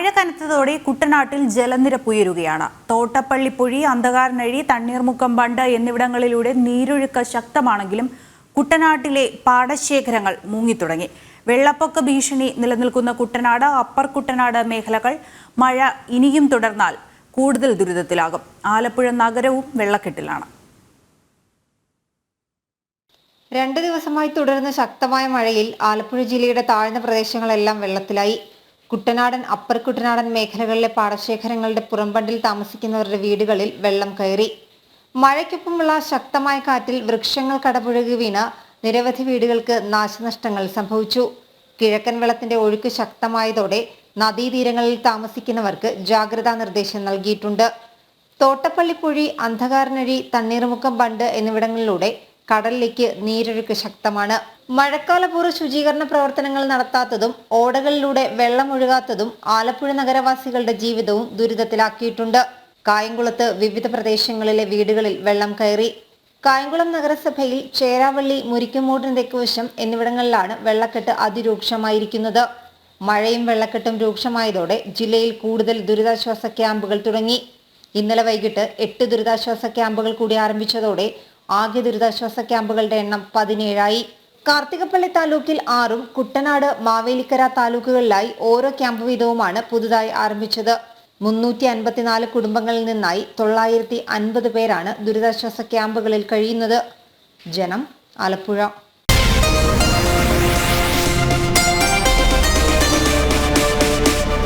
മഴ കനത്തതോടെ കുട്ടനാട്ടിൽ ജലനിരപ്പ് ഉയരുകയാണ്. തോട്ടപ്പള്ളിപ്പുഴി അന്ധകാരനഴി തണ്ണീർമുക്കം ബണ്ട് എന്നിവിടങ്ങളിലൂടെ നീരൊഴുക്ക് ശക്തമാണെങ്കിലും കുട്ടനാട്ടിലെ പാടശേഖരങ്ങൾ മുങ്ങിത്തുടങ്ങി. വെള്ളപ്പൊക്ക ഭീഷണി നിലനിൽക്കുന്ന കുട്ടനാട് അപ്പർ കുട്ടനാട് മേഖലകൾ മഴ ഇനിയും തുടർന്നാൽ കൂടുതൽ ദുരിതത്തിലാകും. ആലപ്പുഴ നഗരവും വെള്ളക്കെട്ടിലാണ്. രണ്ട് ദിവസമായി തുടരുന്ന ശക്തമായ മഴയിൽ ആലപ്പുഴ ജില്ലയുടെ താഴ്ന്ന പ്രദേശങ്ങളെല്ലാം വെള്ളത്തിലായി. കുട്ടനാടൻ അപ്പർ കുട്ടനാടൻ മേഖലകളിലെ പാടശേഖരങ്ങളുടെ പുറംബണ്ടിൽ താമസിക്കുന്നവരുടെ വീടുകളിൽ വെള്ളം കയറി. മഴയ്ക്കൊപ്പമുള്ള ശക്തമായ കാറ്റിൽ വൃക്ഷങ്ങൾ കടപുഴകി വീണ നിരവധി വീടുകൾക്ക് നാശനഷ്ടങ്ങൾ സംഭവിച്ചു. കിഴക്കൻ വെള്ളത്തിന്റെ ഒഴുക്ക് ശക്തമായതോടെ നദീതീരങ്ങളിൽ താമസിക്കുന്നവർക്ക് ജാഗ്രതാ നിർദ്ദേശം നൽകിയിട്ടുണ്ട്. തോട്ടപ്പള്ളിപ്പുഴി അന്ധകാരനഴി തണ്ണീർമുക്കം ബണ്ട് എന്നിവിടങ്ങളിലൂടെ കടലിലേക്ക് നീരൊഴുക്ക് ശക്തമാണ്. മഴക്കാലപൂർവ ശുചീകരണ പ്രവർത്തനങ്ങൾ നടത്താത്തതും ഓടകളിലൂടെ വെള്ളം ഒഴുകാത്തതും ആലപ്പുഴ നഗരവാസികളുടെ ജീവിതവും ദുരിതത്തിലാക്കിയിട്ടുണ്ട്. കായംകുളത്ത് വിവിധ പ്രദേശങ്ങളിലെ വീടുകളിൽ വെള്ളം കയറി. കായംകുളം നഗരസഭയിൽ ചേരാവള്ളി മുരിക്കുമൂടിന് തെക്കുവശം എന്നിവിടങ്ങളിലാണ് വെള്ളക്കെട്ട് അതിരൂക്ഷമായിരിക്കുന്നത്. മഴയും വെള്ളക്കെട്ടും രൂക്ഷമായതോടെ ജില്ലയിൽ കൂടുതൽ ദുരിതാശ്വാസ ക്യാമ്പുകൾ തുടങ്ങി. ഇന്നലെ വൈകിട്ട് എട്ട് ദുരിതാശ്വാസ ക്യാമ്പുകൾ കൂടി ആരംഭിച്ചതോടെ ആകെ ദുരിതാശ്വാസ ക്യാമ്പുകളുടെ എണ്ണം പതിനേഴായി. കാർത്തികപ്പള്ളി താലൂക്കിൽ ആറും കുട്ടനാട് മാവേലിക്കര താലൂക്കുകളിലായി ഓരോ ക്യാമ്പ് വീതവുമാണ് പുതുതായി ആരംഭിച്ചത്. മുന്നൂറ്റി അൻപത്തിനാല് കുടുംബങ്ങളിൽ നിന്നായി തൊള്ളായിരത്തി അൻപത് പേരാണ് ദുരിതാശ്വാസ ക്യാമ്പുകളിൽ കഴിയുന്നത്. ജനം ആലപ്പുഴ.